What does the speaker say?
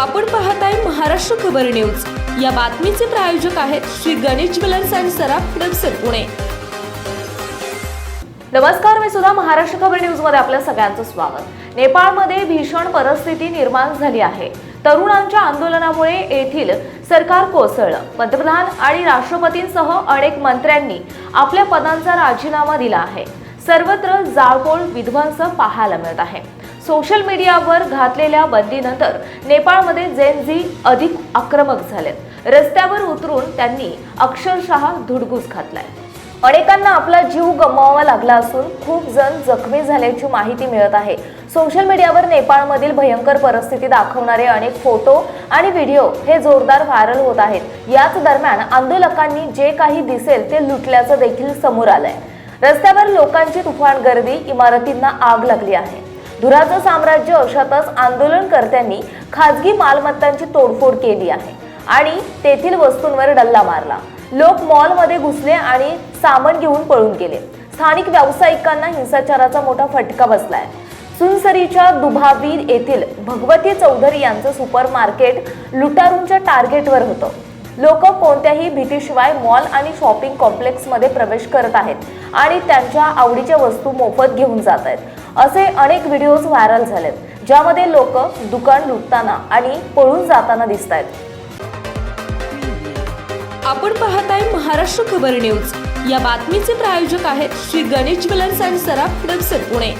आपण पाहत आहे महाराष्ट्र खबर न्यूज. या बातमीचे प्रायोजक आहेत श्री गणेश ज्वेलर्स अँड सराफ हडपसर पुणे. नमस्कार मी सुद्धा महाराष्ट्र खबर न्यूजमध्ये आपल्या सगळ्यांचं स्वागत. नेपाळमध्ये भीषण परिस्थिती निर्माण झाली आहे. तरुणांच्या आंदोलनामुळे येथील सरकार कोसळलं. पंतप्रधान आणि राष्ट्रपतींसह अनेक मंत्र्यांनी आपल्या पदांचा राजीनामा दिला आहे. सर्वत्र जाळपोळ विध्वंस पाहायला मिळत आहे. सोशल मीडियावर घातलेल्या बंदीनंतर नेपाळमध्ये जेन झी अधिक आक्रमक झालेत. रस्त्यावर उतरून त्यांनी अक्षरशः धुडगूस घातलाय अनेकांना आपला जीव गमवावा लागला असून खूप जण जखमी झाल्याची माहिती मिळत आहे. सोशल मीडियावर नेपाळमधील भयंकर परिस्थिती दाखवणारे अनेक फोटो आणि व्हिडिओ हे जोरदार व्हायरल होत आहेत. याच दरम्यान आंदोलकांनी जे काही दिसेल ते लुटल्याचं देखील समोर आलंय. रस्त्यावर लोकांची तुफान गर्दी इमारतींना आग लागली आहे. धुराचं साम्राज्य अशातच आंदोलनकर्त्यांनी खाजगी मालमत्तांची तोडफोड केली आहे. आणि तेथील वस्तूंवर डल्ला मारला. लोक मॉलमध्ये घुसले आणि सामान घेऊन पळून गेले. स्थानिक व्यावसायिकांना हिंसाचाराचा मोठा फटका बसलाय. सुनसरीच्या दुभावीर येथील भगवती चौधरी यांचं सुपर मार्केट लुटारूंच्या टार्गेटवर होतं. लोक कोणत्याही भीतीशिवाय मॉल आणि शॉपिंग कॉम्प्लेक्समध्ये प्रवेश करत आहेत आणि त्यांच्या आवडीच्या वस्तू मोफत घेऊन जात आहेत. असे अनेक व्हिडिओज व्हायरल झालेत ज्यामध्ये लोक दुकान लुटताना आणि पळून जाताना दिसत आहेत आपण पाहत आहे महाराष्ट्र खबर न्यूज. या बातमीचे प्रायोजक आहेत श्री गणेश ज्वेलर्स अँड सराफ हडपसर पुणे.